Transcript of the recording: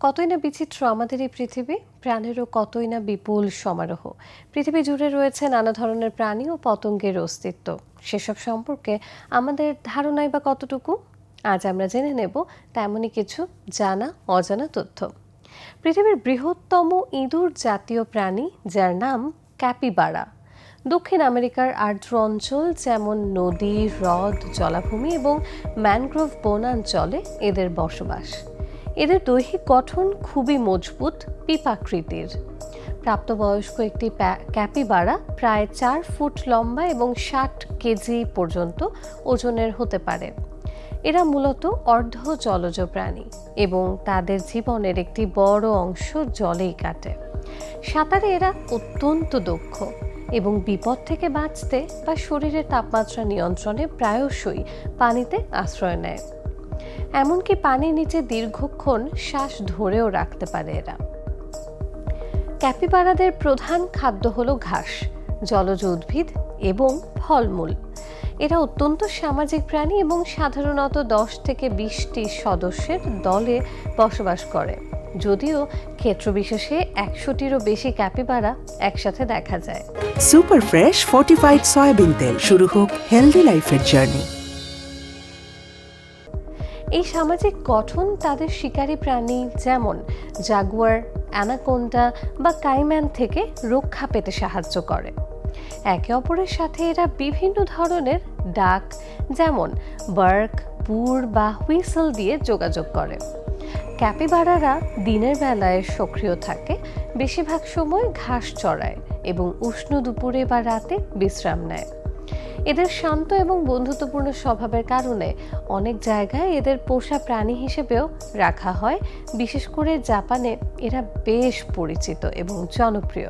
কতই না বিচিত্র আমাদের এই পৃথিবী, প্রাণেরও কতই না বিপুল সমারোহ। পৃথিবী জুড়ে রয়েছে নানা ধরনের প্রাণী ও পতঙ্গের অস্তিত্ব। সেসব সম্পর্কে আমাদের ধারণাই বা কতটুকু? আজ আমরা জেনে নেব তেমনই কিছু জানা, অজানা তথ্য। পৃথিবীর বৃহত্তম ইঁদুর জাতীয় প্রাণী, যার নাম ক্যাপিবারা। দক্ষিণ আমেরিকার আর্দ্র অঞ্চল যেমন নদী, হ্রদ, জলাভূমি এবং ম্যানগ্রোভ বনাঞ্চলে এদের বসবাস। এদের দৈহিক গঠন খুবই মজবুত, পিপাকৃতির। প্রাপ্তবয়স্ক একটি ক্যাপিবারা প্রায় চার ফুট লম্বা এবং ষাট কেজি পর্যন্ত ওজনের হতে পারে। এরা মূলত অর্ধ জলজ প্রাণী এবং তাদের জীবনের একটি বড় অংশ জলেই কাটে। সাঁতারে এরা অত্যন্ত দক্ষ এবং বিপদ থেকে বাঁচতে বা শরীরের তাপমাত্রা নিয়ন্ত্রণে প্রায়শই পানিতে আশ্রয় নেয়। এমনকি পানির নিচে দীর্ঘক্ষণ শ্বাস ধরেও রাখতে পারে এরা। ক্যাপিবারাদের প্রধান খাদ্য হলো ঘাস, জলজ উদ্ভিদ এবং ফলমূল। এরা অত্যন্ত সামাজিক প্রাণী এবং সাধারণত দশ থেকে বিশটি সদস্যের দলে বসবাস করে। যদিও ক্ষেত্রবিশেষে একশোটিরও বেশি ক্যাপিবারা একসাথে দেখা যায়। সুপার ফ্রেশ ফর্টিফাইড সয়াবিন তেল শুরু হোক হেলদি লাইফের জার্নি এই সামাজিক গঠন তাদের শিকারী প্রাণী যেমন জাগুয়ার, অ্যানাকোন্ডা বা কাইম্যান থেকে রক্ষা পেতে সাহায্য করে। একে অপরের সাথে এরা বিভিন্ন ধরনের ডাক যেমন বার্ক পুর বা হুইসল দিয়ে যোগাযোগ করে। ক্যাপিবারারা দিনের বেলায় সক্রিয় থাকে, বেশিরভাগ সময় ঘাস চড়ায় এবং উষ্ণ দুপুরে বা রাতে বিশ্রাম নেয়। এদের শান্ত এবং বন্ধুত্বপূর্ণ স্বভাবের কারণে অনেক জায়গায় এদের পোষা প্রাণী হিসেবেও রাখা হয়। বিশেষ করে জাপানে এরা বেশ পরিচিত এবং জনপ্রিয়।